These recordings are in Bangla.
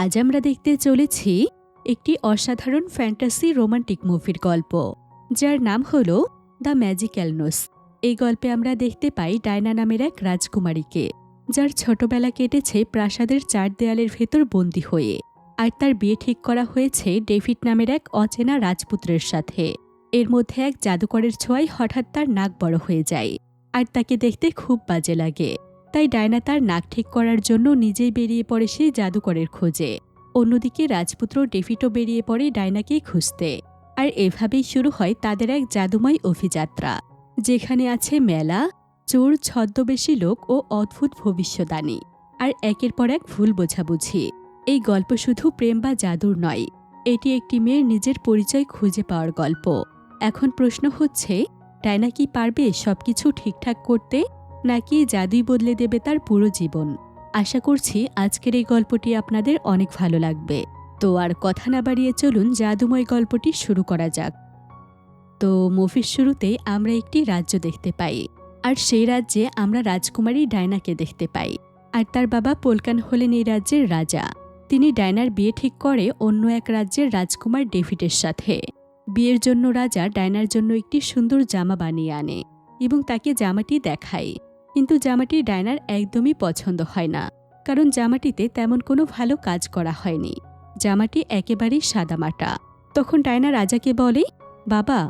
আজ আমরা দেখতে চলেছি একটি অসাধারণ ফ্যান্টাসি রোমান্টিক মুভির গল্প, যার নাম হল দ্য ম্যাজিক্যাল নোস। এই গল্পে আমরা দেখতে পাই ডায়না নামের এক রাজকুমারীকে, যার ছোটবেলা কেটেছে প্রাসাদের চার দেয়ালের ভেতর বন্দী হয়ে, আর তার বিয়ে ঠিক করা হয়েছে ডেভিড নামের এক অচেনা রাজপুত্রের সাথে। এর মধ্যে এক জাদুকরের ছোঁয়ায় হঠাৎ তার নাক বড় হয়ে যায়, আর তাকে দেখতে খুব বাজে লাগে। তাই ডায়না তার নাক ঠিক করার জন্য নিজেই বেরিয়ে পড়ে সেই জাদুকরের খোঁজে। অন্যদিকে রাজপুত্র ডেভিডও বেরিয়ে পড়ে ডায়নাকে খুঁজতে। আর এভাবেই শুরু হয় তাদের এক জাদুময় অভিযাত্রা, যেখানে আছে মেলা, চোর, ছদ্মবেশী লোক ও অদ্ভুত ভবিষ্যদানী আর একের পর এক ভুল বোঝাবুঝি। এই গল্প শুধু প্রেম বা জাদুর নয়, এটি একটি মেয়ের নিজের পরিচয় খুঁজে পাওয়ার গল্প। এখন প্রশ্ন হচ্ছে, ডায়না কি পারবে সবকিছু ঠিকঠাক করতে? নাকি জাদুই বদলে দেবে তার পুরো জীবন। আশা করছি আজকের এই গল্পটি আপনাদের অনেক ভালো লাগবে। তো আর কথা না বাড়িয়ে চলুন জাদুময় গল্পটি শুরু করা যাক। তো মুভির শুরুতেই আমরা একটি রাজ্য দেখতে পাই, আর সেই রাজ্যে আমরা রাজকুমারী ডায়নাকে দেখতে পাই, আর তার বাবা পোলকান হলেন এই রাজ্যের রাজা। তিনি ডায়নার বিয়ে ঠিক করে অন্য এক রাজ্যের রাজকুমার ডেভিডের সাথে। বিয়ের জন্য রাজা ডায়নার জন্য একটি সুন্দর জামা বানিয়ে আনে এবং তাকে জামাটি দেখায়। কিন্তু জামাটি ডায়নার একদমই পছন্দ হয় না, কারণ জামাটিতে তেমন কোনো ভালো কাজ করা হয়নি। জামাটি একেবারেই সাদামাটা তখন ডায়না রাজাকে বলে, বাবা,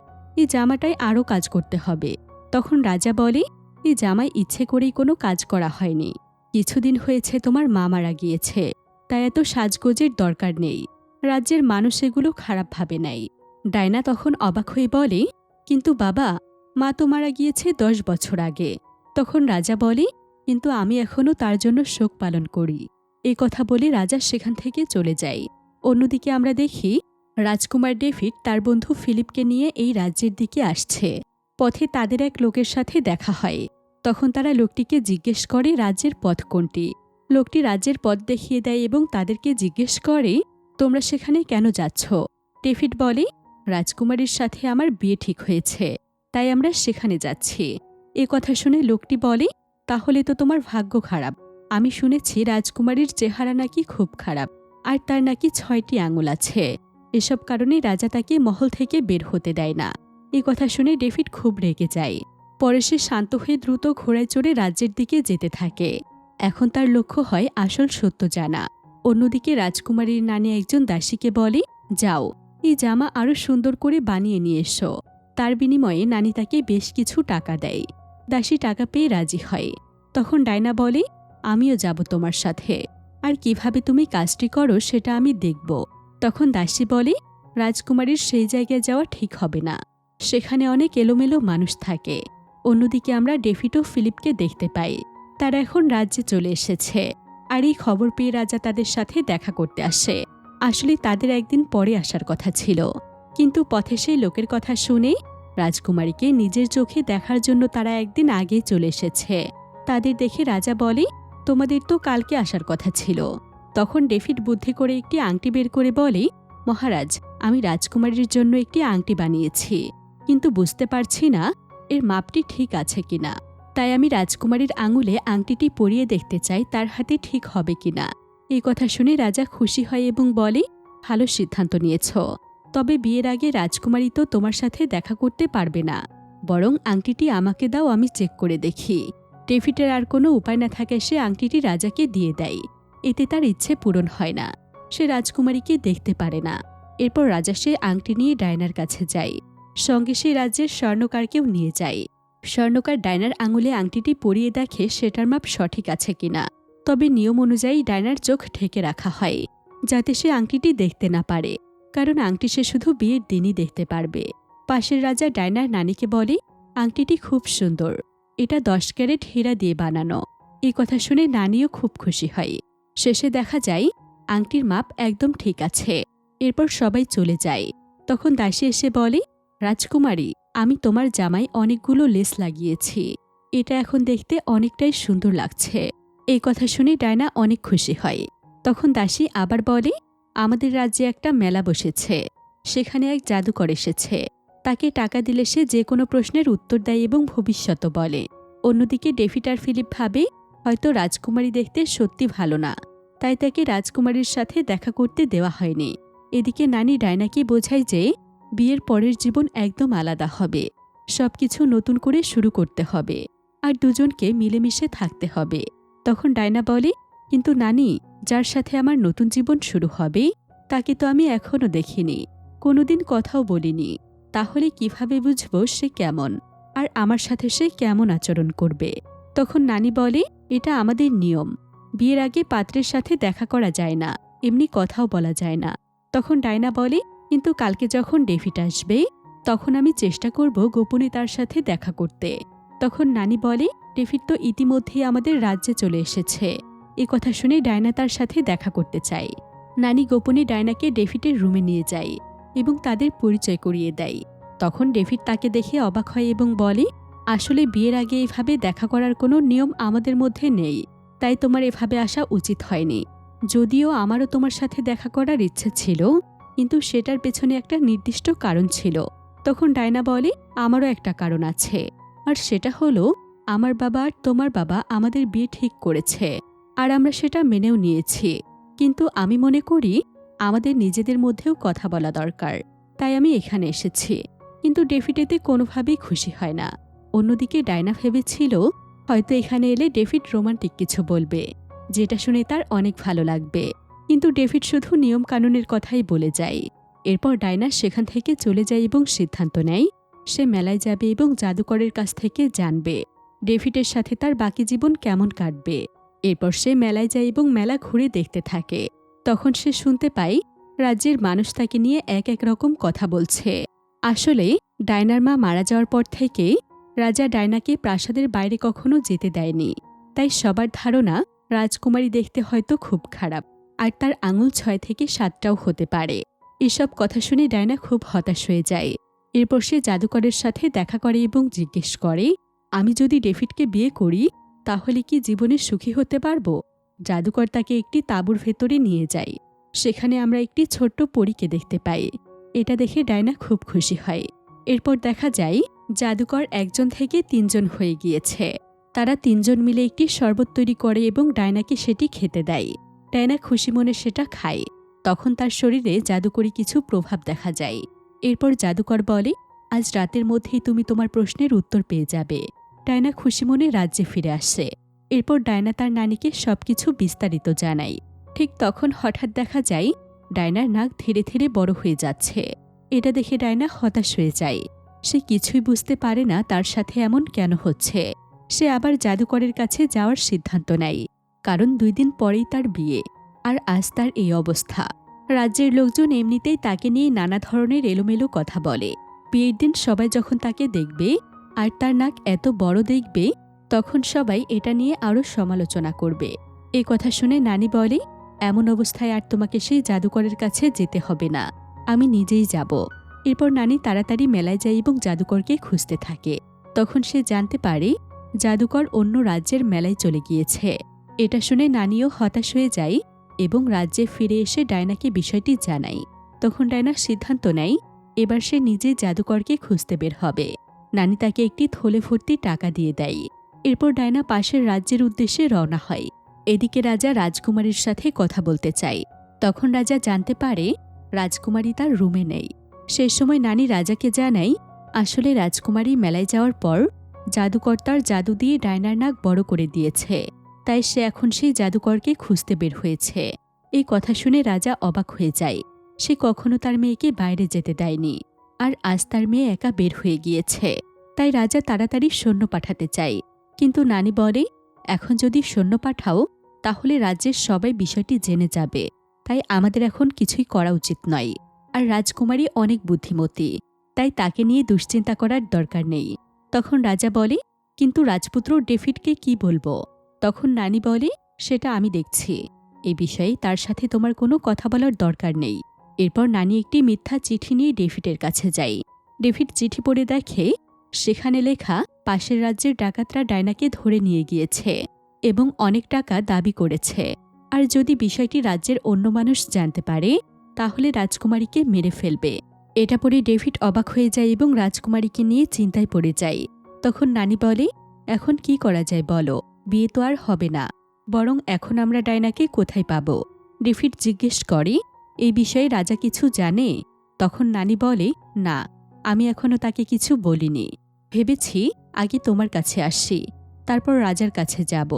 এই জামাটায় আরও কাজ করতে হবে। তখন রাজা বলে এই জামায় ইচ্ছে করেই কোনো কাজ করা হয়নি। কিছুদিন হয়েছে তোমার মা মারা গিয়েছে, তাই এত সাজগোজের দরকার নেই। রাজ্যের মানুষ এগুলো খারাপ ভাবে নেয়। ডায়না তখন অবাক হয়ে বলে, কিন্তু বাবা, মা তো মারা গিয়েছে দশ বছর আগে। তখন রাজা বলে, কিন্তু আমি এখনও তার জন্য শোক পালন করি। এই কথা বলে রাজা সেখান থেকে চলে যায়। অন্যদিকে আমরা দেখি, রাজকুমার ডেভিড তার বন্ধু ফিলিপকে নিয়ে এই রাজ্যের দিকে আসছে। পথে তাদের এক লোকের সাথে দেখা হয়। তখন তারা লোকটিকে জিজ্ঞেস করে রাজ্যের পথ কোনটি। লোকটি রাজ্যের পথ দেখিয়ে দেয় এবং তাদেরকে জিজ্ঞেস করে, তোমরা সেখানে কেন যাচ্ছ? ডেভিড বলে, রাজকুমারীর সাথে আমার বিয়ে ঠিক হয়েছে। তাই আমরা সেখানে যাচ্ছি। এ কথা শুনে লোকটি বলে, তাহলে তো তোমার ভাগ্য খারাপ। আমি শুনেছি রাজকুমারীর চেহারা নাকি খুব খারাপ, আর তার নাকি ছয়টি আঙুল আছে। এসব কারণে রাজা তাকে মহল থেকে বের হতে দেয় না। এ কথা শুনে ডেভিড খুব রেগে যায়। পরে সে শান্ত হয়ে দ্রুত ঘোড়ায় চড়ে রাজ্যের দিকে যেতে থাকে। এখন তার লক্ষ্য হয় আসল সত্য জানা অন্যদিকে রাজকুমারীর নানি একজন দাসীকে বলে, যাও, এই জামা আরও সুন্দর করে বানিয়ে নিয়ে এসো। তার বিনিময়ে নানি তাকে বেশ কিছু টাকা দেয়। দাসী টাকা পেয়ে রাজি হয়। তখন ডায়না বলে, আমিও যাব তোমার সাথে। আর কীভাবে তুমি কাজটি করো সেটা আমি দেখব। তখন দাসী বলে, রাজকুমারীর সেই জায়গায় যাওয়া ঠিক হবে না। সেখানে অনেক এলোমেলো মানুষ থাকে। অন্যদিকে আমরা ও ফিলিপকে দেখতে পাই। তারা এখন রাজ্যে চলে এসেছে। আর এই খবর পেয়ে রাজা তাদের সাথে দেখা করতে আসে। আসলে তাদের একদিন পরে আসার কথা ছিল। কিন্তু পথে সেই লোকের কথা শুনে রাজকুমারীকে নিজের চোখে দেখার জন্য তারা একদিন আগেই চলে এসেছে। তাদের দেখে রাজা বলে, তোমাদের তো কালকে আসার কথা ছিল। তখন ডেভিড বুদ্ধি করে একটি আংটি বের করে বলে, মহারাজ, আমি রাজকুমারীর জন্য একটি আংটি বানিয়েছি, কিন্তু বুঝতে পারছি না এর মাপটি ঠিক আছে কিনা। তাই আমি রাজকুমারীর আঙুলে আংটিটি পরিয়ে দেখতে চাই তার হাতে ঠিক হবে কিনা। এই কথা শুনে রাজা খুশি হয় এবং বলে, ভালো সিদ্ধান্ত নিয়েছ। তবে বিয়ের আগে রাজকুমারী তো তোমার সাথে দেখা করতে পারবে না। বরং আংটিটি আমাকে দাও, আমি চেক করে দেখি। ডেভিডের আর কোনো উপায় না থাকে সে আংটিটি রাজাকে দিয়ে দেয়। এতে তার ইচ্ছে পূরণ হয় না। সে রাজকুমারীকে দেখতে পারে না। এরপর রাজা সে আংটি নিয়ে ডায়নার কাছে যায়। সঙ্গে সে রাজ্যের স্বর্ণকারকেও নিয়ে যায়। স্বর্ণকার ডায়নার আঙুলে আংটিটি পরিয়ে দেখে সেটার মাপ সঠিক আছে কিনা। তবে নিয়ম অনুযায়ী ডায়নার চোখ ঢেকে রাখা হয়, যাতে সে আংটিটি দেখতে না পারে। কারণ আংটি সে শুধু বিয়ের দিনই দেখতে পারবে। পাশের রাজা ডায়নার নানিকে বলে, আংটিটি খুব সুন্দর। এটা দশ ক্যারেট হীরা দিয়ে বানানো। এই কথা শুনে নানিও খুব খুশি হয়। শেষে দেখা যায়, আংটির মাপ একদম ঠিক আছে। এরপর সবাই চলে যায়। তখন দাসী এসে বলে, রাজকুমারী, আমি তোমার জামায় অনেকগুলো লেস লাগিয়েছি। এটা এখন দেখতে অনেকটাই সুন্দর লাগছে। এই কথা শুনে ডায়না অনেক খুশি হয়। তখন দাসী আবার বলে আমাদের রাজ্যে একটা মেলা বসেছে। সেখানে এক জাদুকর এসেছে। তাকে টাকা দিলে সে যে কোনো প্রশ্নের উত্তর দেয় এবং ভবিষ্যৎ বলে। অন্যদিকে আর ফিলিপ ভাবে, হয়তো রাজকুমারী দেখতে সত্যি ভালো না। তাই তাকে রাজকুমারীর সাথে দেখা করতে দেওয়া হয়নি। এদিকে নানি ডায়নাকে বোঝায় যে, বিয়ের পরের জীবন একদম আলাদা হবে। সবকিছু নতুন করে শুরু করতে হবে। আর দুজনকে মিলেমিশে থাকতে হবে। তখন ডায়না বলে, কিন্তু নানি যার সাথে আমার নতুন জীবন শুরু হবে, তাকে তো আমি এখনও দেখিনি, কোনোদিন কথাও বলিনি। তাহলে কীভাবে বুঝব সে কেমন? আর আমার সাথে সে কেমন আচরণ করবে? তখন নানি বলে, এটা আমাদের নিয়ম। বিয়ের আগে পাত্রের সাথে দেখা করা যায় না, এমনি কথাও বলা যায় না। তখন ডায়না বলে, কিন্তু কালকে যখন ডেভিড আসবে, তখন আমি চেষ্টা করব গোপনে তার সাথে দেখা করতে। তখন নানি বলে, ডেভিড তো ইতিমধ্যেই আমাদের রাজ্যে চলে এসেছে। এ কথা শুনে ডায়না তার সাথে দেখা করতে চায়। নানি গোপনে ডায়নাকে ডেভিডের রুমে নিয়ে যায় এবং তাদের পরিচয় করিয়ে দেয়। তখন ডেভিড তাকে দেখে অবাক হয় এবং বলে, আসলে বিয়ের আগে এভাবে দেখা করার কোনো নিয়ম আমাদের মধ্যে নেই। তাই তোমার এভাবে আসা উচিত হয়নি। যদিও আমারও তোমার সাথে দেখা করার ইচ্ছে ছিল, কিন্তু সেটার পেছনে একটা নির্দিষ্ট কারণ ছিল। তখন ডায়না বলে, আমারও একটা কারণ আছে। আর সেটা হলো, আমার বাবা আর তোমার বাবা আমাদের বিয়ে ঠিক করেছে। আর আমরা সেটা মেনেও নিয়েছি। কিন্তু আমি মনে করি, আমাদের নিজেদের মধ্যেও কথা বলা দরকার। তাই আমি এখানে এসেছি। কিন্তু ডেভিড এতে কোনোভাবেই খুশি হয় না। অন্যদিকে ডায়না ভেবেছিল, হয়তো এখানে এলে ডেভিড রোমান্টিক কিছু বলবে, যেটা শুনে তার অনেক ভালো লাগবে। কিন্তু ডেভিড শুধু নিয়মকানুনের কথাই বলে যায়। এরপর ডায়না সেখান থেকে চলে যায় এবং সিদ্ধান্ত নেয়, সে মেলায় যাবে এবং জাদুকরের কাছ থেকে জানবে, ডেভিডের সাথে তার বাকি জীবন কেমন কাটবে। এরপর সে মেলায় যায় এবং মেলা ঘুরে দেখতে থাকে। তখন সে শুনতে পায়, রাজ্যের মানুষ তাকে নিয়ে এক এক রকম কথা বলছে। আসলে, ডায়নার মা মারা যাওয়ার পর থেকে রাজা ডায়নাকে প্রাসাদের বাইরে কখনো যেতে দেয়নি। তাই সবার ধারণা, রাজকুমারী দেখতে হয়তো খুব খারাপ, আর তার আঙুল ছয় থেকে সাতটাও হতে পারে। এসব কথা শুনে ডায়না খুব হতাশ হয়ে যায়। এরপর সে জাদুকরের সাথে দেখা করে এবং জিজ্ঞেস করে, আমি যদি ডেভিডকে বিয়ে করি তাহলে কি জীবনে সুখী হতে পারব? জাদুকর তাকে একটি তাঁবুর ভেতরে নিয়ে যায়। সেখানে আমরা একটি ছোট্ট পরীকে দেখতে পাই। এটা দেখে ডায়না খুব খুশি হয়। এরপর দেখা যায়, জাদুকর একজন থেকে তিনজন হয়ে গিয়েছে। তারা তিনজন মিলে একটি শরবত তৈরি করে এবং ডায়নাকে সেটি খেতে দেয়। ডায়না খুশি মনে সেটা খায়। তখন তার শরীরে জাদুকরি কিছু প্রভাব দেখা যায়। এরপর জাদুকর বলে, আজ রাতের মধ্যেই তুমি তোমার প্রশ্নের উত্তর পেয়ে যাবে। ডায়না খুশি মনে রাজ্যে ফিরে আসে। এরপর ডায়না তার নানিকে সবকিছু বিস্তারিত জানায়। ঠিক তখন হঠাৎ দেখা যায়, ডায়নার নাক ধীরে ধীরে বড় হয়ে যাচ্ছে। এটা দেখে ডায়না হতাশ হয়ে যায়। সে কিছুই বুঝতে পারে না তার সাথে এমন কেন হচ্ছে। সে আবার জাদুকরের কাছে যাওয়ার সিদ্ধান্ত নেয়, কারণ দুই দিন পরেই তার বিয়ে। আর আজ তার এই অবস্থা। রাজ্যের লোকজন এমনিতেই তাকে নিয়ে নানা ধরনের এলোমেলো কথা বলে। বিয়ের দিন সবাই যখন তাকে দেখবে আর তার নাক এত বড় দেখবে, তখন সবাই এটা নিয়ে আরও সমালোচনা করবে। এ কথা শুনে নানি বলে, এমন অবস্থায় আর তোমাকে সেই জাদুকরের কাছে যেতে হবে না, আমি নিজেই যাব। এরপর নানি তাড়াতাড়ি মেলায় যায় এবং জাদুকরকে খুঁজতে থাকে। তখন সে জানতে পারে, জাদুকর অন্য রাজ্যের মেলায় চলে গিয়েছে। এটা শুনে নানিও হতাশ হয়ে যায় এবং রাজ্যে ফিরে এসে ডায়নাকে বিষয়টি জানায়। তখন ডায়না সিদ্ধান্ত নেয়, এবার সে নিজে জাদুকরকে খুঁজতে বের হবে। নানি তাকে একটি থলে ভর্তি টাকা দিয়ে দেয়। এরপর ডায়না পাশের রাজ্যের উদ্দেশ্যে রওনা হয়। এদিকে রাজা রাজকুমারীর সাথে কথা বলতে চায়। তখন রাজা জানতে পারে, রাজকুমারী তার রুমে নেই। সে সময় নানি রাজাকে জানাই আসলে রাজকুমারী মেলায় যাওয়ার পর জাদুকর্তার জাদু দিয়ে ডায়নার নাক বড় করে দিয়েছে। তাই সে এখন সেই জাদুকরকে খুঁজতে বের হয়েছে। এই কথা শুনে রাজা অবাক হয়ে যায়। সে কখনো তার মেয়েকে বাইরে যেতে দেয়নি। আর আজ তার মেয়ে একা বের হয়ে গিয়েছে। তাই রাজা তাড়াতাড়ি সৈন্য পাঠাতে চায়। কিন্তু নানি বলে, এখন যদি সৈন্য পাঠাও, তাহলে রাজ্যের সবাই বিষয়টি জেনে যাবে। তাই আমাদের এখন কিছুই করা উচিত নয়। আর রাজকুমারী অনেক বুদ্ধিমতী। তাই তাকে নিয়ে দুশ্চিন্তা করার দরকার নেই। তখন রাজা বলে, কিন্তু রাজপুত্র ডেভিডকে কি বলব? তখন নানি বলে, সেটা আমি দেখছি। এ বিষয়ে তার সাথে তোমার কোনো কথা বলার দরকার নেই। এরপর নানি একটি মিথ্যা চিঠি নিয়ে ডেভিডের কাছে যায়। ডেভিড চিঠি পড়ে দেখে সেখানে লেখা, পাশের রাজ্যের ডাকাতরা ডায়নাকে ধরে নিয়ে গিয়েছে এবং অনেক টাকা দাবি করেছে। আর যদি বিষয়টি রাজ্যের অন্য মানুষ জানতে পারে, তাহলে রাজকুমারীকে মেরে ফেলবে। এটা পড়ে ডেভিড অবাক হয়ে যায় এবং রাজকুমারীকে নিয়ে চিন্তায় পড়ে যায়। তখন নানি বলে, এখন কি করা যায় বলো? বিয়ে তো আর হবে না। বরং এখন আমরা ডায়নাকে কোথায় পাব? ডেভিড জিজ্ঞেস করে এই বিষয়ে রাজা কিছু জানে? তখন নানি বলে, না, আমি এখনও তাকে কিছু বলিনি। ভেবেছি আগে তোমার কাছে আসি, তারপর রাজার কাছে যাব।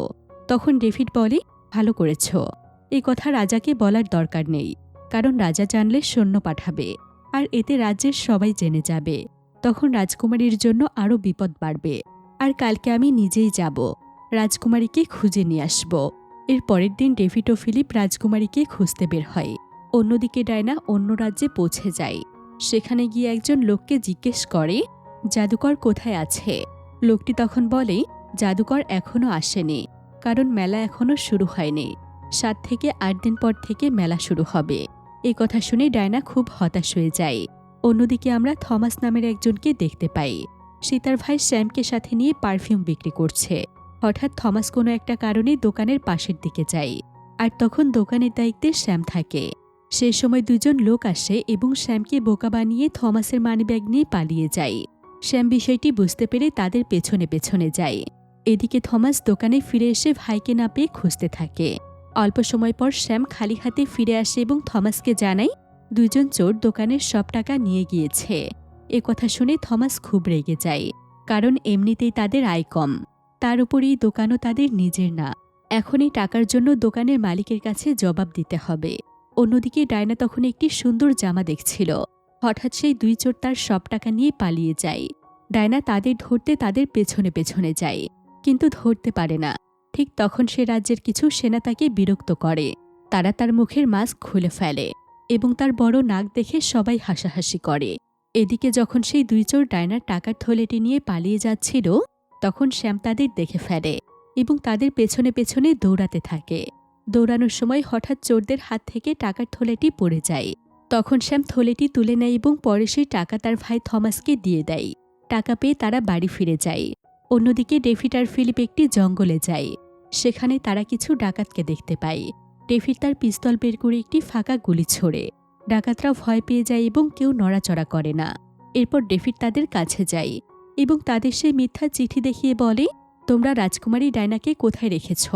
তখন ডেভিড বলে, ভালো করেছ। এই কথা রাজাকে বলার দরকার নেই, কারণ রাজা জানলে সৈন্য পাঠাবে, আর এতে রাজ্যের সবাই জেনে যাবে। তখন রাজকুমারীর জন্য আরও বিপদ বাড়বে, আর কালকে আমি নিজেই যাব, রাজকুমারীকে খুঁজে নিয়ে আসব। এর পরের দিন ডেভিড ও ফিলিপ রাজকুমারীকে খুঁজতে বের হয়। অন্যদিকে ডায়না অন্য রাজ্যে পৌঁছে যায়। সেখানে গিয়ে একজন লোককে জিজ্ঞেস করে, জাদুকর কোথায় আছে? লোকটি তখন বলে, জাদুকর এখনও আসেনি, কারণ মেলা এখনও শুরু হয়নি। সাত থেকে আট দিন পর থেকে মেলা শুরু হবে। এই কথা শুনে ডায়না খুব হতাশ হয়ে যায়। অন্যদিকে আমরা থমাস নামের একজনকে দেখতে পাই। সে তার ভাই শ্যামকে সাথে নিয়ে পারফিউম বিক্রি করছে। হঠাৎ থমাস কোনো একটা কারণে দোকানের পাশের দিকে যায়। আর তখন দোকানের দায়িত্বে শ্যাম থাকে। সেই সময় দুজন লোক আসে এবং শ্যামকে বোকা বানিয়ে থমাসের মানিব্যাগ নিয়ে পালিয়ে যায়। শ্যাম বিষয়টি বুঝতে পেরে তাদের পেছনে পেছনে যায়। এদিকে থমাস দোকানে ফিরে এসে ভাইকে না পেয়ে খুঁজতে থাকে। অল্প সময় পর শ্যাম খালি হাতে ফিরে আসে এবং থমাসকে জানায়, দুজন চোর দোকানের সব টাকা নিয়ে গিয়েছে। এ কথা শুনে থমাস খুব রেগে যায়, কারণ এমনিতেই তাদের আয় কম। তার উপর এই দোকানও তাদের নিজের না। এখন এই টাকার জন্য দোকানের মালিকের কাছে জবাব দিতে হবে। অন্যদিকে ডায়না তখন একটি সুন্দর জামা দেখছিল। হঠাৎ সেই দুই চোর তার সব টাকা নিয়ে পালিয়ে যায়। ডায়না তাদের ধরতে তাদের পেছনে পেছনে যায়, কিন্তু ধরতে পারে না। ঠিক তখন সে রাজ্যের কিছু সেনা তাকে বিরক্ত করে। তারা তার মুখের মাস্ক খুলে ফেলে এবং তার বড় নাক দেখে সবাই হাসাহাসি করে। এদিকে যখন সেই দুই চোর ডায়নার টাকার থলেটি নিয়ে পালিয়ে যাচ্ছিল, তখন শ্যাম তাদের দেখে ফেলে এবং তাদের পেছনে পেছনে দৌড়াতে থাকে। দৌড়ানোর সময় হঠাৎ চোরদের হাত থেকে টাকার থলেটি পড়ে যায়। তখন শ্যাম থলেটি তুলে নেয় এবং পরে সেই টাকা তার ভাই থমাসকে দিয়ে দেয়। টাকা পেয়ে তারা বাড়ি ফিরে যায়। অন্যদিকে ডেভিড আর ফিলিপ একটি জঙ্গলে যায়। সেখানে তারা কিছু ডাকাতকে দেখতে পায়। ডেভিড তার পিস্তল বের করে একটি ফাঁকা গুলি ছোড়ে। ডাকাতরা ভয় পেয়ে যায় এবং কেউ নড়াচড়া করে না। এরপর ডেভিড তাদের কাছে যায় এবং তাদের সেই মিথ্যা চিঠি দেখিয়ে বলে, তোমরা রাজকুমারী ডায়নাকে কোথায় রেখেছ?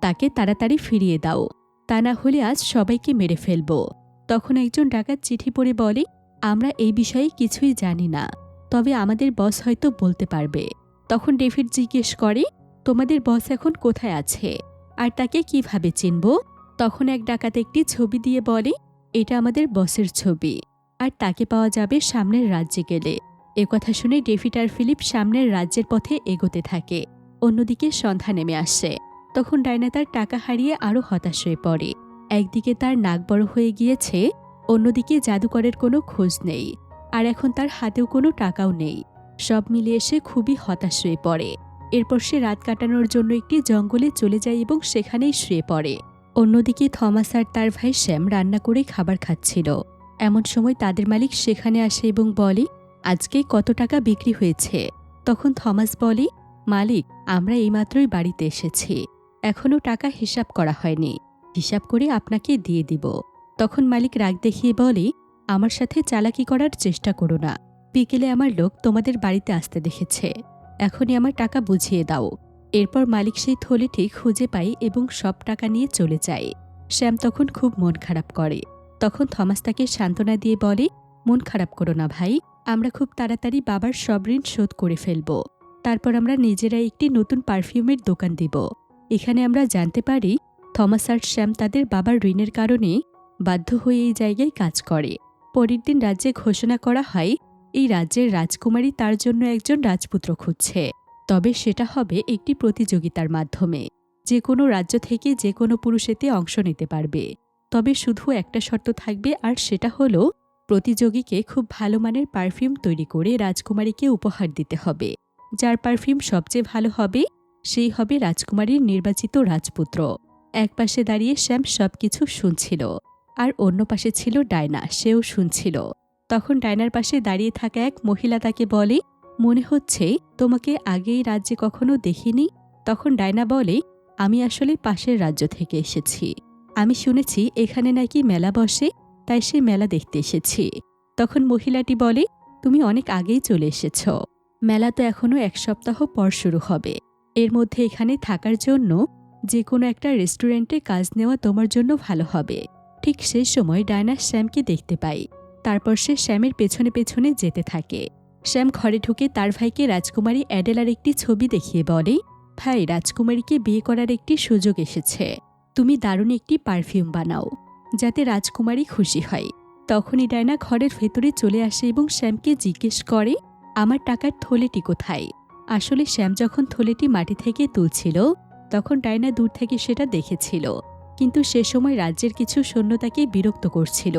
তাকে তাড়াতাড়ি ফিরিয়ে দাও। তা না হলে আজ সবাইকে মেরে ফেলব। তখন একজন ডাকাত চিঠি পড়ে বলে, আমরা এই বিষয়ে কিছুই জানি না। তবে আমাদের বস হয়তো বলতে পারবে। তখন ডেভিড জিজ্ঞেস করে, তোমাদের বস এখন কোথায় আছে? আর তাকে কীভাবে চিনব? তখন এক ডাকাত একটি ছবি দিয়ে বলে, এটা আমাদের বসের ছবি। আর তাকে পাওয়া যাবে সামনের রাজ্যে গেলে। কথা শুনে ডেভিড আর ফিলিপ সামনের রাজ্যের পথে এগোতে থাকে। অন্যদিকে সন্ধ্যা নেমে আসে। তখন ডায়না তার টাকা হারিয়ে আরও হতাশ হয়ে পড়ে। একদিকে তার নাক বড় হয়ে গিয়েছে, অন্যদিকে জাদুকরের কোনো খোঁজ নেই, আর এখন তার হাতেও কোনো টাকাও নেই। সব মিলিয়ে সে খুবই হতাশ হয়ে পড়ে। এরপর সে রাত কাটানোর জন্য একটি জঙ্গলে চলে যায় এবং সেখানেই শুয়ে পড়ে। অন্যদিকে থমাস আর তার ভাই শ্যাম রান্না করে খাবার খাচ্ছিল। এমন সময় তাদের মালিক সেখানে আসে এবং বলে, আজকে কত টাকা বিক্রি হয়েছে? তখন থমাস বলে, মালিক, আমরা এইমাত্রই বাড়িতে এসেছি। এখনও টাকা হিসাব করা হয়নি। হিসাব করে আপনাকে দিয়ে দিব। তখন মালিক রাগ দেখিয়ে বলে, আমার সাথে চালাকি করার চেষ্টা করো না। বিকেলে আমার লোক তোমাদের বাড়িতে আসতে দেখেছে। এখনই আমার টাকা বুঝিয়ে দাও। এরপর মালিক সেই থলিটি খুঁজে পায় এবং সব টাকা নিয়ে চলে যায়। শ্যাম তখন খুব মন খারাপ করে। তখন থমাস তাকে সান্ত্বনা দিয়ে বলে, মন খারাপ করো না ভাই, আমরা খুব তাড়াতাড়ি বাবার সব ঋণ শোধ করে ফেলব। তারপর আমরা নিজেরাই একটি নতুন পারফিউমের দোকান দিব। এখানে আমরা জানতে পারি থমাস আর শ্যাম তাদের বাবার ঋণের কারণে বাধ্য হয়ে এই জায়গায় কাজ করে। পরের দিন রাজ্যে ঘোষণা করা হয়, এই রাজ্যের রাজকুমারী তার জন্য একজন রাজপুত্র খুঁজছে। তবে সেটা হবে একটি প্রতিযোগিতার মাধ্যমে। যে কোনো রাজ্য থেকে যে কোনো পুরুষ এতে অংশ নিতে পারবে। তবে শুধু একটা শর্ত থাকবে, আর সেটা হলো প্রতিযোগীকে খুব ভালো মানের পারফিউম তৈরি করে রাজকুমারীকে উপহার দিতে হবে। যার পারফিউম সবচেয়ে ভালো হবে সেই হবে রাজকুমারীর নির্বাচিত রাজপুত্র। এক পাশে দাঁড়িয়ে শ্যাম সবকিছু শুনছিল, আর অন্য পাশে ছিল ডায়না, সেও শুনছিল। তখন ডায়নার পাশে দাঁড়িয়ে থাকা এক মহিলা তাকে বলে, মনে হচ্ছে তোমাকে আগেই রাজ্যে কখনো দেখিনি? তখন ডায়না বলে, আমি আসলে পাশের রাজ্য থেকে এসেছি। আমি শুনেছি এখানে নাকি মেলা বসে, তাই সে মেলা দেখতে এসেছি। তখন মহিলাটি বলে, তুমি অনেক আগেই চলে এসেছ। মেলা তো এখনও এক সপ্তাহ পর শুরু হবে। এর মধ্যে এখানে থাকার জন্য যে কোনো একটা রেস্টুরেন্টে কাজ নেওয়া তোমার জন্য ভালো হবে। ঠিক সেই সময় ডায়না শ্যামকে দেখতে পাই তারপর সে শ্যামের পেছনে পেছনে যেতে থাকে। শ্যাম ঘরে ঢুকে তার ভাইকে রাজকুমারী অ্যাডেলার একটি ছবি দেখিয়ে বলে, ভাই, রাজকুমারীকে বিয়ে করার একটি সুযোগ এসেছে। তুমি দারুণ একটি পারফিউম বানাও, যাতে রাজকুমারী খুশি হয়। তখনই ডায়না ঘরের ভেতরে চলে আসে এবং শ্যামকে জিজ্ঞেস করে, আমার টাকার থলেটি কোথায়? আসলে শ্যাম যখন থলেটি মাটি থেকে তুলছিল, তখন ডায়না দূর থেকে সেটা দেখেছিল। কিন্তু সে সময় রাজ্যের কিছু সৈন্য তাকে বিরক্ত করছিল,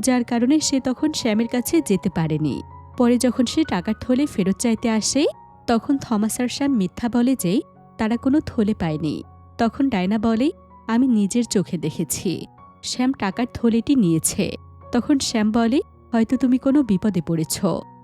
যার কারণে সে তখন শ্যামের কাছে যেতে পারেনি। পরে যখন সে টাকার থলে ফেরত চাইতে আসে, তখন থমাস আর শ্যাম মিথ্যা বলে যে তারা কোনো থলে পায়নি। তখন ডায়না বলে, আমি নিজের চোখে দেখেছি। শ্যাম টাকার থলেটি নিয়েছে। তখন শ্যাম বলে, হয়তো তুমি কোনো বিপদে পড়েছ,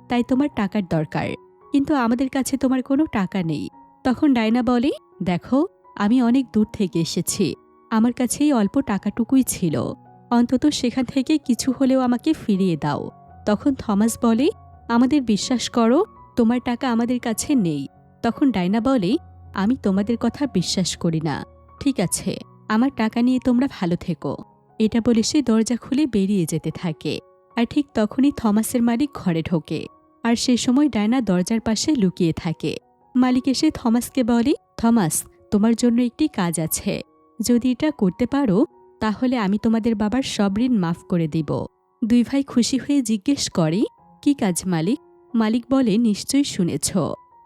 তাই তোমার টাকার দরকার। কিন্তু আমাদের কাছে তোমার কোনো টাকা নেই। তখন ডায়না বলে, দেখো, আমি অনেক দূর থেকে এসেছি। আমার কাছেই অল্প টাকাটুকুই ছিল। অন্তত সেখান থেকে কিছু হলেও আমাকে ফিরিয়ে দাও। তখন থমাস বলে, আমাদের বিশ্বাস করো, তোমার টাকা আমাদের কাছে নেই। তখন ডায়না বলে, আমি তোমাদের কথা বিশ্বাস করি না। ঠিক আছে, আমার টাকা নিয়ে তোমরা ভালো থেকো। এটা বলে সে দরজা খুলে বেরিয়ে যেতে থাকে। আর ঠিক তখনই থমাসের মালিক ঘরে ঢোকে। আর সে সময় ডায়না দরজার পাশে লুকিয়ে থাকে। মালিক এসে থমাসকে বলে, থমাস, তোমার জন্য একটি কাজ আছে। যদি এটা করতে পারো, তাহলে আমি তোমাদের বাবার সব ঋণ মাফ করে দিব। দুই ভাই খুশি হয়ে জিজ্ঞেস করে, কি কাজ মালিক? মালিক বলে, নিশ্চয়ই শুনেছ।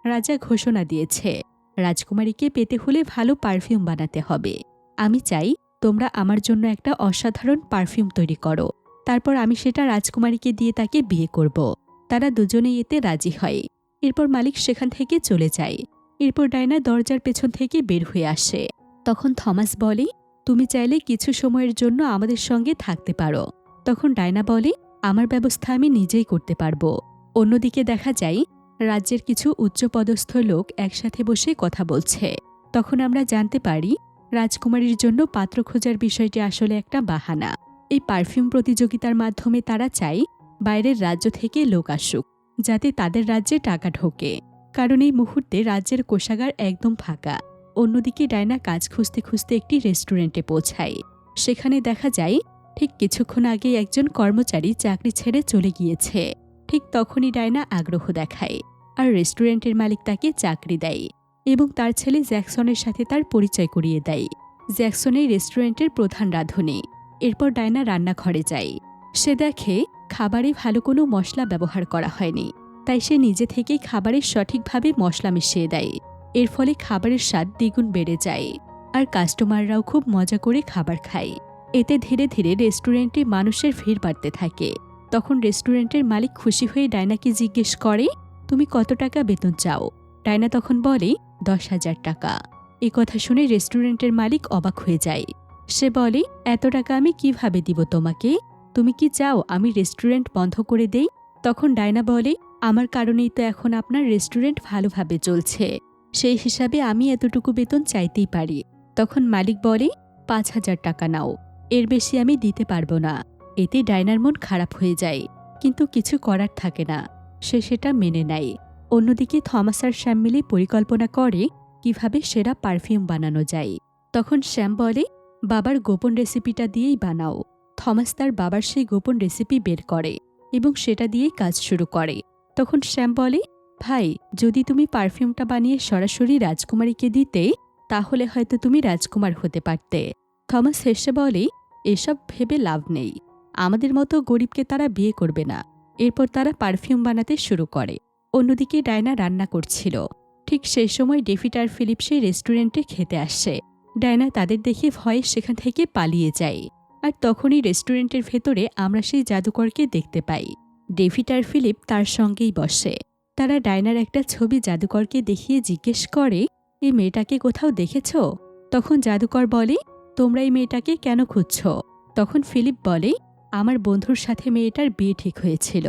রাজা ঘোষণা দিয়েছে, রাজকুমারীকে পেতে হলে ভালো পারফিউম বানাতে হবে। আমি চাই তোমরা আমার জন্য একটা অসাধারণ পারফিউম তৈরি করো। তারপর আমি সেটা রাজকুমারীকে দিয়ে তাকে বিয়ে করব। তারা দুজনেই এতে রাজি হয়। এরপর মালিক সেখান থেকে চলে যায়। এরপর ডায়না দরজার পেছন থেকে বের হয়ে আসে। তখন থমাস বলে, তুমি চাইলে কিছু সময়ের জন্য আমাদের সঙ্গে থাকতে পারো। তখন ডায়না বলে, আমার ব্যবস্থা আমি নিজেই করতে পারব। অন্যদিকে দেখা যায়, রাজ্যের কিছু উচ্চপদস্থ লোক একসাথে বসে কথা বলছে। তখন আমরা জানতে পারি, রাজকুমারীর জন্য পাত্র খোঁজার বিষয়টি আসলে একটা বাহানা। এই পারফিউম প্রতিযোগিতার মাধ্যমে তারা চায় বাইরের রাজ্য থেকে লোক আসুক, যাতে তাদের রাজ্যে টাকা ঢোকে। কারণ এই মুহূর্তে রাজ্যের কোষাগার একদম ফাঁকা। অন্যদিকে ডায়না কাজ খুঁজতে খুঁজতে একটি রেস্টুরেন্টে পৌঁছায়। সেখানে দেখা যায়, ঠিক কিছুক্ষণ আগে একজন কর্মচারী চাকরি ছেড়ে চলে গিয়েছে। ঠিক তখনই ডায়না আগ্রহ দেখায় আর রেস্টুরেন্টের মালিক তাকে চাকরি দেয় এবং তার ছেলে জ্যাকসনের সাথে তার পরিচয় করিয়ে দেয়। জ্যাকসন এই রেস্টুরেন্টের প্রধান রাঁধুনি। এরপর ডায়না রান্নাঘরে যায়। সে দেখে খাবারে ভালো কোনো মশলা ব্যবহার করা হয়নি, তাই সে নিজে থেকেই খাবারে সঠিকভাবে মশলা মিশিয়ে দেয়। এর ফলে খাবারের স্বাদ দ্বিগুণ বেড়ে যায় আর কাস্টমাররাও খুব মজা করে খাবার খায়। এতে ধীরে ধীরে রেস্টুরেন্টে মানুষের ভিড় বাড়তে থাকে। তখন রেস্টুরেন্টের মালিক খুশি হয়ে ডায়নাকে জিজ্ঞেস করে, তুমি কত টাকা বেতন চাও? ডায়না তখন বলে, দশ হাজার টাকা। এ কথা শুনে রেস্টুরেন্টের মালিক অবাক হয়ে যায়। সে বলে, এত টাকা আমি কীভাবে দিব তোমাকে? তুমি কি চাও আমি রেস্টুরেন্ট বন্ধ করে দেই? তখন ডায়না বলে, আমার কারণেই তো এখন আপনার রেস্টুরেন্ট ভালোভাবে চলছে। সেই হিসাবে আমি এতটুকু বেতন চাইতেই পারি। তখন মালিক বলে, পাঁচ হাজার টাকা নাও। এর বেশি আমি দিতে পারব না। এতে ডায়নার মন খারাপ হয়ে যায়, কিন্তু কিছু করার থাকে না। সে সেটা মেনে নেয়। অন্যদিকে থমাস আর শ্যাম মিলে পরিকল্পনা করে কীভাবে সেরা পারফিউম বানানো যায়। তখন শ্যাম বলে, বাবার গোপন রেসিপিটা দিয়েই বানাও। থমাস তার বাবার সেই গোপন রেসিপি বের করে এবং সেটা দিয়েই কাজ শুরু করে। তখন শ্যাম বলে, ভাই, যদি তুমি পারফিউমটা বানিয়ে সরাসরি রাজকুমারীকে দিতে, তাহলে হয়তো তুমি রাজকুমার হতে পারতে। থমাস হেসে বলে, এসব ভেবে লাভ নেই। আমাদের মতো গরিবকে তারা বিয়ে করবে না। এরপর তারা পারফিউম বানাতে শুরু করে। অন্যদিকে ডায়না রান্না করছিল। ঠিক সেই সময় আর ফিলিপ সেই রেস্টুরেন্টে খেতে আসে। ডায়না তাদের দেখে ভয়ে সেখান থেকে পালিয়ে যায়। আর তখনই রেস্টুরেন্টের ভেতরে আমরা সেই জাদুকরকে দেখতে পাই। ডেভিড আর ফিলিপ তার সঙ্গেই বসে। তারা ডায়নার একটা ছবি জাদুকরকে দেখিয়ে জিজ্ঞেস করে, এই মেয়েটাকে কোথাও দেখেছ? তখন জাদুকর বলে, তোমরা এই মেয়েটাকে কেন খুঁজছ? তখন ফিলিপ বলে, আমার বন্ধুর সাথে মেয়েটার বিয়ে ঠিক হয়েছিল,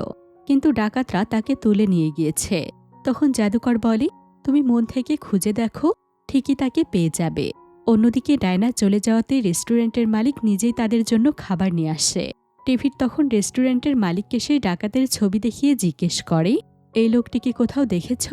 কিন্তু ডাকাতরা তাকে তুলে নিয়ে গিয়েছে। তখন জাদুকর বলে, তুমি মন থেকে খুঁজে দেখো, ঠিকই তাকে পেয়ে যাবে। অন্যদিকে ডায়না চলে যাওয়াতে রেস্টুরেন্টের মালিক নিজেই তাদের জন্য খাবার নিয়ে আসে। ডেভিড তখন রেস্টুরেন্টের মালিককে সেই ডাকাতের ছবি দেখিয়ে জিজ্ঞেস করে, এই লোকটিকে কোথাও দেখেছ?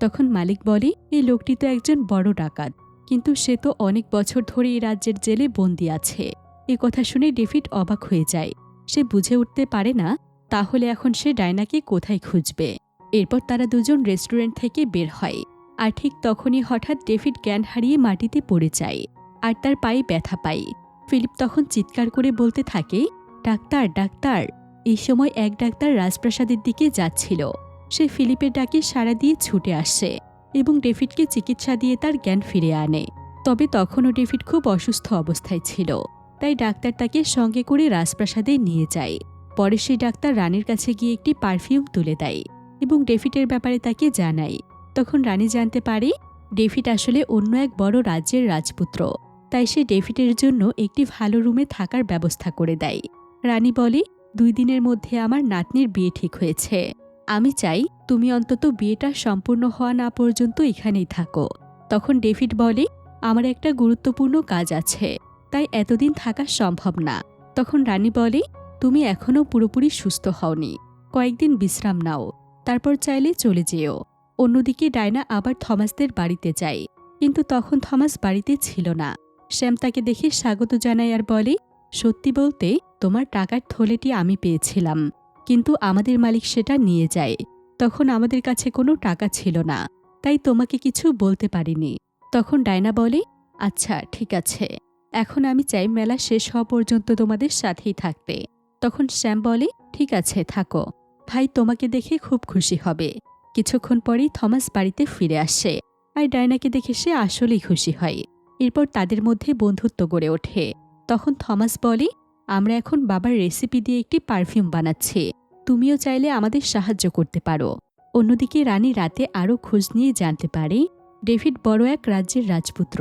তখন মালিক বলে, এই লোকটি তো একজন বড় ডাকাত, কিন্তু সে তো অনেক বছর ধরে এই রাজ্যের জেলে বন্দি আছে। এ কথা শুনে ডেভিড অবাক হয়ে যায়। সে বুঝে উঠতে পারে না, তাহলে এখন সে ডায়নাকে কোথায় খুঁজবে? এরপর তারা দুজন রেস্টুরেন্ট থেকে বের হয়। আর ঠিক তখনই হঠাৎ ডেভিড জ্ঞান হারিয়ে মাটিতে পড়ে যায় আর তার পায়ে ব্যথা পায়। ফিলিপ তখন চিৎকার করে বলতে থাকে, ডাক্তার ডাক্তার। এই সময় এক ডাক্তার রাজপ্রাসাদের দিকে যাচ্ছিল। সে ফিলিপের ডাকে সাড়া দিয়ে ছুটে আসে এবং ডেভিডকে চিকিৎসা দিয়ে তার জ্ঞান ফিরে আনে। তবে তখনও ডেভিড খুব অসুস্থ অবস্থায় ছিল, তাই ডাক্তার তাকে সঙ্গে করে রাজপ্রাসাদে নিয়ে যায়। পরে সেই ডাক্তার রানীর কাছে গিয়ে একটি পারফিউম তুলে দেয় এবং ডেভিডের ব্যাপারে তাকে জানায় তখন রানী জানতে পারে, ডেভিড আসলে অন্য এক বড় রাজ্যের রাজপুত্র। তাই সে ডেভিডের জন্য একটি ভালো রুমে থাকার ব্যবস্থা করে দেয়। রানী বলে, দুই দিনের মধ্যে আমার নাতনির বিয়ে ঠিক হয়েছে। আমি চাই তুমি অন্তত বিয়েটা সম্পূর্ণ হওয়া না পর্যন্ত এখানেই থাকো। তখন ডেভিড বলে, আমার একটা গুরুত্বপূর্ণ কাজ আছে। তাই এতদিন থাকা সম্ভব না। তখন রানী বলে, তুমি এখনও পুরোপুরি সুস্থ হওনি। কয়েকদিন বিশ্রাম নাও। তারপর চাইলে চলে যেও। অন্যদিকে ডায়না আবার থমাসদের বাড়িতে যায়। কিন্তু তখন থমাস বাড়িতে ছিল না। শ্যাম তাকে দেখে স্বাগত জানায় আর বলে, সত্যি বলতে, তোমার টাকার থলেটি আমি পেয়েছিলাম, কিন্তু আমাদের মালিক সেটা নিয়ে যায়। তখন আমাদের কাছে কোনো টাকা ছিল না, তাই তোমাকে কিছু বলতে পারিনি। তখন ডায়না বলে আচ্ছা ঠিক আছে। এখন আমি চাই মেলা শেষ হওয়া পর্যন্ত তোমাদের সাথেই থাকতে। তখন শ্যাম বলে, ঠিক আছে, থাকো। ভাই তোমাকে দেখে খুব খুশি হবে। কিছুক্ষণ পরেই থমাস বাড়িতে ফিরে আসে আর ডায়নাকে দেখে সে আসলেই খুশি হয়। এরপর তাদের মধ্যে বন্ধুত্ব গড়ে ওঠে। তখন থমাস বলে, আমরা এখন বাবার রেসিপি দিয়ে একটি পারফিউম বানাচ্ছি। তুমিও চাইলে আমাদের সাহায্য করতে পারো। অন্যদিকে রানী রাতে আরও খোঁজ নিয়ে জানতে পারে, ডেভিড বড় এক রাজ্যের রাজপুত্র।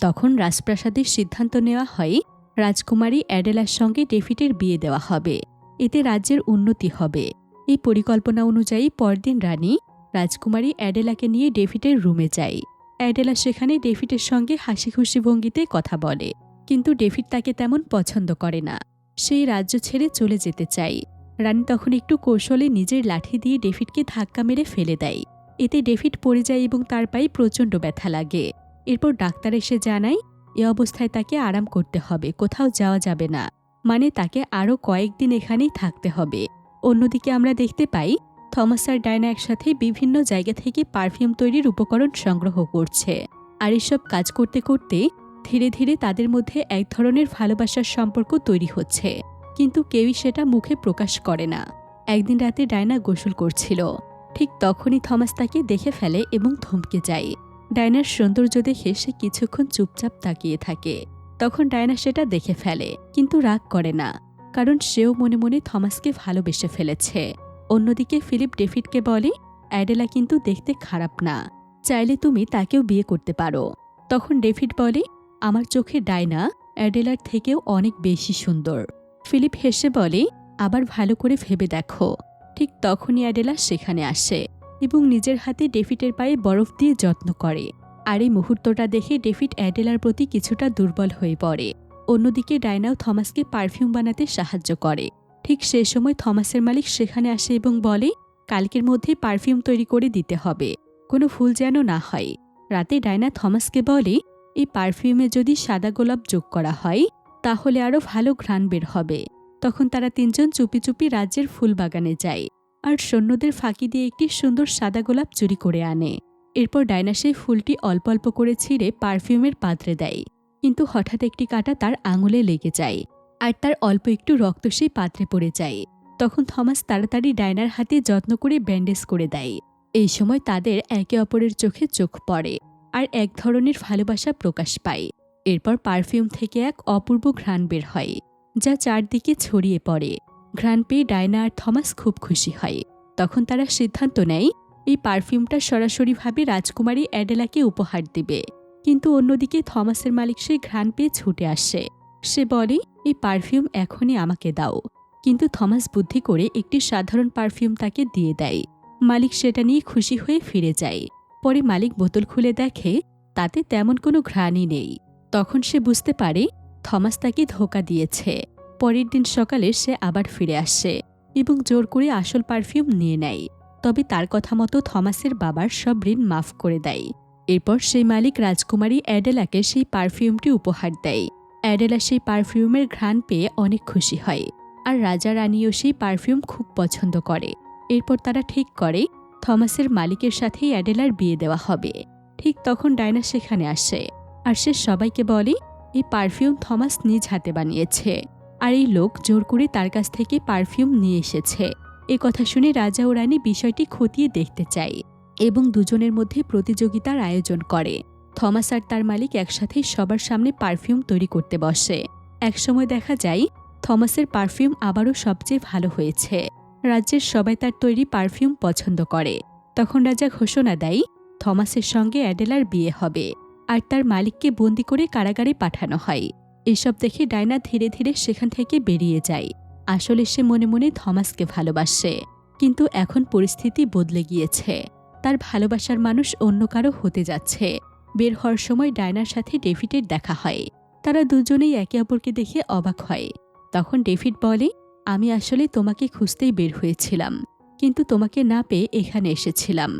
তখন রাজপ্রাসাদের সিদ্ধান্ত নেওয়া হয়, রাজকুমারী অ্যাডেলার সঙ্গে ডেভিডের বিয়ে দেওয়া হবে। এতে রাজ্যের উন্নতি হবে। এই পরিকল্পনা অনুযায়ী পরদিন রানী রাজকুমারী অ্যাডেলাকে নিয়ে ডেভিডের রুমে যায়। অ্যাডেলা সেখানে ডেভিডের সঙ্গে হাসি খুশি ভঙ্গিতে কথা বলে, কিন্তু ডেভিড তাকে তেমন পছন্দ করে না। সেই রাজ্য ছেড়ে চলে যেতে চাই রানী তখন একটু কৌশলে নিজের লাঠি দিয়ে ডেভিডকে ধাক্কা মেরে ফেলে দেয়। এতে ডেভিড পড়ে যায় এবং তার পায়ে প্রচণ্ড ব্যথা লাগে। এরপর ডাক্তার এসে জানায়, এ অবস্থায় তাকে আরাম করতে হবে, কোথাও যাওয়া যাবে না। মানে তাকে আরও কয়েকদিন এখানেই থাকতে হবে। অন্যদিকে আমরা দেখতে পাই থমাস আর ডায়না একসাথে বিভিন্ন জায়গা থেকে পারফিউম তৈরির উপকরণ সংগ্রহ করছে। আর এসব কাজ করতে করতে ধীরে ধীরে তাদের মধ্যে এক ধরনের ভালোবাসার সম্পর্ক তৈরি হচ্ছে। কিন্তু কেউই সেটা মুখে প্রকাশ করে না। একদিন রাতে ডায়না গোসল করছিল। ঠিক তখনই থমাস তাকে দেখে ফেলে এবং থমকে যায়। ডায়নার সৌন্দর্য দেখে সে কিছুক্ষণ চুপচাপ তাকিয়ে থাকে। তখন ডায়না সেটা দেখে ফেলে, কিন্তু রাগ করে না। কারণ সেও মনে মনে থমাসকে ভালোবেসে ফেলেছে। অন্যদিকে ফিলিপ ডেভিডকে বলে, অ্যাডেলা কিন্তু দেখতে খারাপ না। চাইলে তুমি তাকেও বিয়ে করতে পারো। তখন ডেভিড বলে, আমার চোখে ডায়না অ্যাডেলার থেকেও অনেক বেশি সুন্দর। ফিলিপ হেসে বলে, আবার ভালো করে ভেবে দেখো। ঠিক তখনই অ্যাডেলা সেখানে আসে এবং নিজের হাতে ডেভিডের পায়ে বরফ দিয়ে যত্ন করে। আর এই মুহূর্তটা দেখে ডেভিড অ্যাডেলার প্রতি কিছুটা দুর্বল হয়ে পড়ে। অন্যদিকে ডায়নাও থমাসকে পারফিউম বানাতে সাহায্য করে। ঠিক সে সময় থমাসের মালিক সেখানে আসে এবং বলে, কালকের মধ্যে পারফিউম তৈরি করে দিতে হবে। কোনো ফুল যেন না হয়। রাতে ডায়না থমাসকে বলে, এই পারফিউমে যদি সাদা গোলাপ যোগ করা হয়, তাহলে আরও ভালো ঘ্রাণ বের হবে। তখন তারা তিনজন চুপি চুপি রাজ্যের ফুল বাগানে যায় আর সৈন্যদের ফাঁকি দিয়ে একটি সুন্দর সাদা গোলাপ চুরি করে আনে। এরপর ডায়না সেই ফুলটি অল্প অল্প করে ছিঁড়ে পারফিউমের পাত্রে দেয়। কিন্তু হঠাৎ একটি কাঁটা তার আঙুলে লেগে যায়। আর তার অল্প একটু রক্ত সেই পাত্রে পড়ে যায়। তখন থমাস তাড়াতাড়ি ডায়নার হাতে যত্ন করে ব্যান্ডেজ করে দেয়। এই সময় তাদের একে অপরের চোখে চোখ পড়ে আর এক ধরনের ভালোবাসা প্রকাশ পায়। এরপর পারফিউম থেকে এক অপূর্ব ঘ্রাণ বের হয়, যা চারদিকে ছড়িয়ে পড়ে। ঘ্রাণ পেয়ে ডায়না আর থমাস খুব খুশি হয়। তখন তারা সিদ্ধান্ত নেয়, এই পারফিউমটা সরাসরিভাবে রাজকুমারী অ্যাডেলাকে উপহার দিবে। কিন্তু অন্যদিকে থমাসের মালিক সেই ঘ্রাণ পেয়ে ছুটে আসে। সে বলে, এই পারফিউম এখনই আমাকে দাও। কিন্তু থমাস বুদ্ধি করে একটি সাধারণ পারফিউম তাকে দিয়ে দেয়। মালিক সেটা নিয়ে খুশি হয়ে ফিরে যায়। পরে মালিক বোতল খুলে দেখে, তাতে তেমন কোনো ঘ্রাণই নেই। তখন সে বুঝতে পারে, থমাস তাকে ধোকা দিয়েছে। পরের দিন সকালে সে আবার ফিরে আসে এবং জোর করে আসল পারফিউম নিয়ে নেয়। তবে তার কথা মতো থমাসের বাবার সব ঋণ মাফ করে দেয়। এরপর সেই মালিক রাজকুমারী অ্যাডেলাকে সেই পারফিউমটি উপহার দেয়। অ্যাডেলা সেই পারফিউমের ঘ্রাণ পেয়ে অনেক খুশি হয়। আর রাজা রানীও সেই পারফিউম খুব পছন্দ করে। এরপর তারা ঠিক করে, থমাসের মালিকের সাথেই অ্যাডেলার বিয়ে দেওয়া হবে। ঠিক তখন ডায়না সেখানে আসে। আর সে সবাইকে বলে, এই পারফিউম থমাস নিজ হাতে বানিয়েছে। আর এই লোক জোর করে তার কাছ থেকে পারফিউম নিয়ে এসেছে। এ কথা শুনে রাজা ও রানী বিষয়টি খতিয়ে দেখতে চায় এবং দুজনের মধ্যে প্রতিযোগিতার আয়োজন করে। থমাস আর তার মালিক একসাথেই সবার সামনে পারফিউম তৈরি করতে বসে। একসময় দেখা যায়, থমাসের পারফিউম আবারও সবচেয়ে ভালো হয়েছে। রাজ্যের সবাই তার তৈরি পারফিউম পছন্দ করে। তখন রাজা ঘোষণা দেয়, থমাসের সঙ্গে অ্যাডেলার বিয়ে হবে আর তার মালিককে বন্দি করে কারাগারে পাঠানো হয়। এসব দেখে ডায়না ধীরে ধীরে সেখান থেকে বেরিয়ে যায়। আসলে সে মনে মনে থমাসকে ভালোবাসে, কিন্তু এখন পরিস্থিতি বদলে গিয়েছে। তার ভালোবাসার মানুষ অন্য কারও হতে যাচ্ছে। বের হওয়ার সময় ডায়নার সাথে ডেভিডের দেখা হয়। তারা দুজনেই একে অপরকে দেখে অবাক হয়। তখন ডেভিড বলে, আমি আসলে তোমাকে খুঁজতেই বের হয়েছিলাম, কিন্তু তোমাকে না পেয়ে এখানে এসেছিলাম।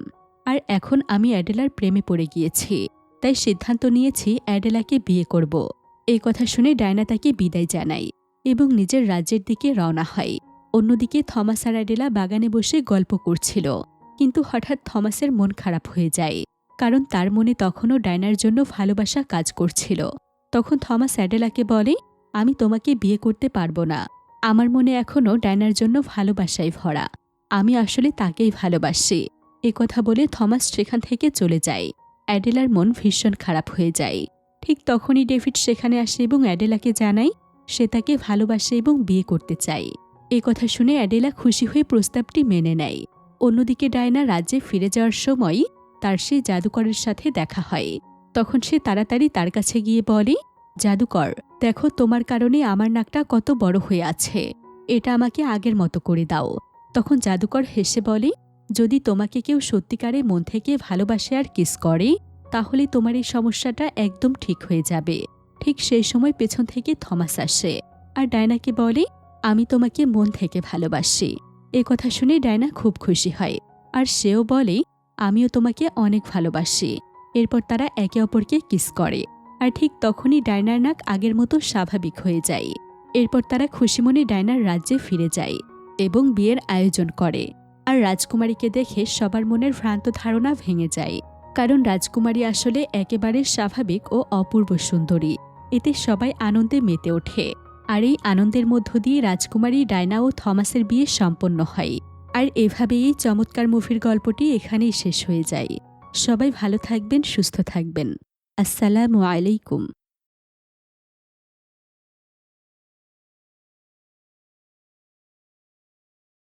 আর এখন আমি অ্যাডেলার প্রেমে পড়ে গিয়েছি, তাই সিদ্ধান্ত নিয়েছি অ্যাডেলাকে বিয়ে করব। এই কথা শুনে ডায়না তাকে বিদায় জানায় এবং নিজের রাজ্যের দিকে রওনা হয়। অন্যদিকে থমাস আর অ্যাডেলা বাগানে বসে গল্প করছিল, কিন্তু হঠাৎ থমাসের মন খারাপ হয়ে যায়। কারণ তার মনে তখনও ডায়নার জন্য ভালোবাসা কাজ করছিল। তখন থমাস অ্যাডেলাকে বলে, আমি তোমাকে বিয়ে করতে পারব না। আমার মনে এখনও ডায়নার জন্য ভালোবাসায় ভরা। আমি আসলে তাকেই ভালোবাসি। এ কথা বলে থমাস সেখান থেকে চলে যায়। অ্যাডেলার মন ভীষণ খারাপ হয়ে যায়। ঠিক তখনই ডেভিড সেখানে আসে এবং অ্যাডেলাকে জানায়, সে তাকে ভালোবাসে এবং বিয়ে করতে চায়। এ কথা শুনে অ্যাডেলা খুশি হয়ে প্রস্তাবটি মেনে নেয়। অন্যদিকে ডায়না রাজ্যে ফিরে যাওয়ার সময় তার সেই জাদুকরের সাথে দেখা হয়। তখন সে তাড়াতাড়ি তার কাছে গিয়ে বলে, জাদুকর, দেখো তোমার কারণে আমার নাকটা কত বড় হয়ে আছে। এটা আমাকে আগের মতো করে দাও। তখন জাদুকর হেসে বলে, যদি তোমাকে কেউ সত্যিকারে মন থেকে ভালোবাসে আর কিস করে, তাহলে তোমার এই সমস্যাটা একদম ঠিক হয়ে যাবে। ঠিক সেই সময় পেছন থেকে থমাস আসে আর ডায়নাকে বলে, আমি তোমাকে মন থেকে ভালোবাসি। এ কথা শুনে ডায়না খুব খুশি হয় আর সেও বলে আমিও তোমাকে অনেক ভালোবাসি। এরপর তারা একে অপরকে কিস করে। আর ঠিক তখনই ডায়নার নাক আগের মতো স্বাভাবিক হয়ে যায়। এরপর তারা খুশি মনে ডায়নার রাজ্যে ফিরে যায় এবং বিয়ের আয়োজন করে। আর রাজকুমারীকে দেখে সবার মনের ভ্রান্ত ধারণা ভেঙে যায়। কারণ রাজকুমারী আসলে একেবারে স্বাভাবিক ও অপূর্ব সুন্দরী। এতে সবাই আনন্দে মেতে ওঠে। আর এই আনন্দের মধ্য দিয়ে রাজকুমারী ডায়না ও থমাসের বিয়ে সম্পন্ন হয়। আর এভাবেই চমৎকার মুভির গল্পটি এখানেই শেষ হয়ে যায়। সবাই ভালো থাকবেন, সুস্থ থাকবেন। আসসালামু আলাইকুম।